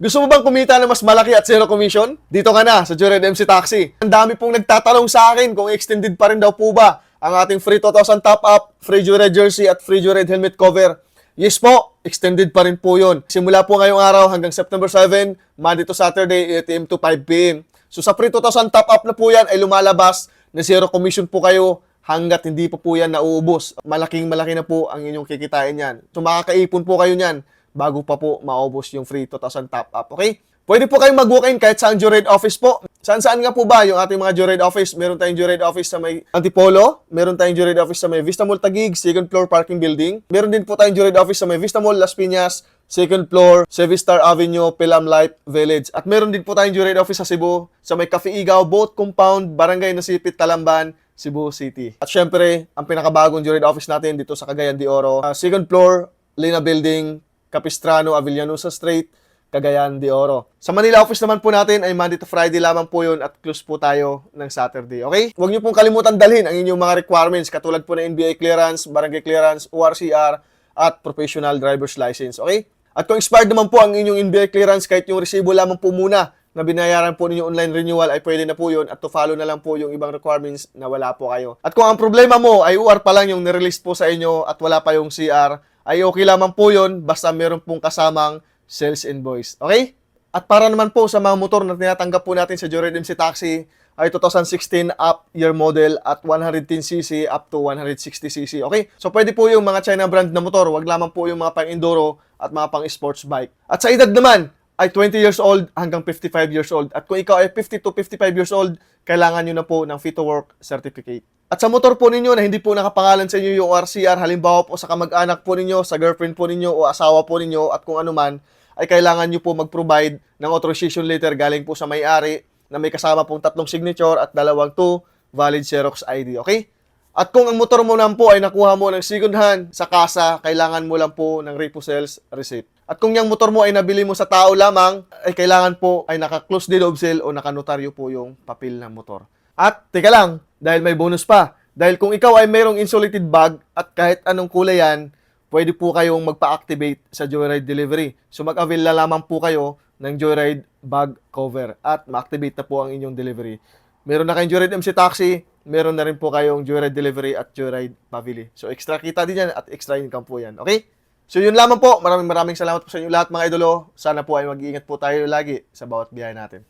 Gusto mo bang kumita na mas malaki at zero commission? Dito ka na sa Joyride MC Taxi. Ang dami pong nagtatanong sa akin kung extended pa rin daw po ba ang ating free 2,000 top up, free Joyride jersey at free Joyride helmet cover. Yes po, extended pa rin po yun. Simula po ngayong araw hanggang September 7, Monday to Saturday, 8 a.m. to 5 p.m. So sa free 2,000 top up na po yan ay lumalabas na zero commission po kayo hanggat hindi pa po yan nauubos. Malaking malaki na po ang inyong kikitain yan. So makakaipon po kayo niyan bago pa po maubos yung free 2,000 top up. Okay? Pwede po kayong mag-walk-in kahit saan Joyride office po. Saan-saan nga po ba yung ating mga Joyride office? Meron tayong Joyride office sa may Antipolo. Meron tayong Joyride office sa may Vista Mall Taguig, second floor parking building. Meron din po tayong Joyride office sa may Vista Mall Las Piñas, second floor, Sevistar Avenue, Pilam Life Village. At meron din po tayong Joyride office sa Cebu, sa may Cafe Igaw, Boat Compound, Barangay Nasipit, Talamban, Cebu City. At syempre, ang pinakabagong Joyride office natin dito sa Cagayan de Oro, uh, second floor, Lina Building, Capistrano, Avillanusa Street, Cagayan de Oro. Sa Manila office naman po natin ay Monday to Friday lamang po yun at close po tayo ng Saturday. Okay? Huwag niyo pong kalimutan dalhin ang inyong mga requirements katulad po ng NBA clearance, barangay clearance, ORCR, at professional driver's license. Okay? At kung expired naman po ang inyong NBA clearance kahit yung resibo lamang po muna na binayaran po ninyo online renewal ay pwede na po yun at to follow na lang po yung ibang requirements na wala po kayo. At kung ang problema mo ay UR pa lang yung nirelease po sa inyo at wala pa yung CR, ay okay lamang po yun basta meron pong kasamang sales invoice. Okay? At para naman po sa mga motor na tinatanggap po natin sa Joyride MC Taxi ay 2016 up year model at 110cc up to 160cc. Okay? So pwede po yung mga China brand na motor, wag lamang po yung mga pang-enduro at mga pang-sports bike. At sa edad naman ay 20 years old hanggang 55 years old. At kung ikaw ay 50 to 55 years old, kailangan nyo na po ng Fit to Work certificate. At sa motor po ninyo na hindi po nakapangalan sa inyo yung RCR, halimbawa po sa kamag-anak po ninyo, sa girlfriend po ninyo o asawa po ninyo at kung ano man, ay kailangan nyo po mag-provide ng authorization letter galing po sa may-ari na may kasama pong tatlong signature at dalawang two valid Xerox ID. Okay? At kung ang motor mo naman po ay nakuha mo ng second hand sa kasa, kailangan mo lang po ng repo sales receipt. At kung yung motor mo ay nabili mo sa tao lamang, ay kailangan po ay naka-close deed of sale o nakanotaryo po yung papel ng motor. At, teka lang, dahil may bonus pa. Dahil kung ikaw ay mayroong insulated bag at kahit anong kulay yan, pwede po kayong magpa-activate sa Joyride Delivery. So mag-avail na lamang po kayo ng Joyride Bag Cover at ma-activate na po ang inyong delivery. Meron na kayong Joyride MC Taxi, meron na rin po kayong Joyride Delivery at Joyride Pavili. So extra kita din yan at extra income po yan. Okay? So yun lamang po. Maraming maraming salamat po sa inyo lahat mga idolo. Sana po ay mag-iingat po tayo lagi sa bawat biyahe natin.